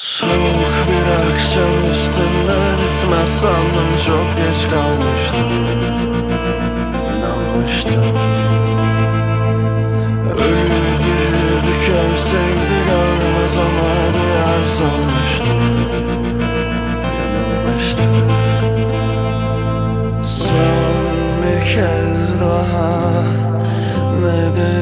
Soğuk bir akşam üstünden itmez sandım çok geç kalmıştım. İnanmıştım. Ölü biri bir kör sevdi görmez ama duyar sanmıştım. Yanılmıştım Son bir kez daha ne dedi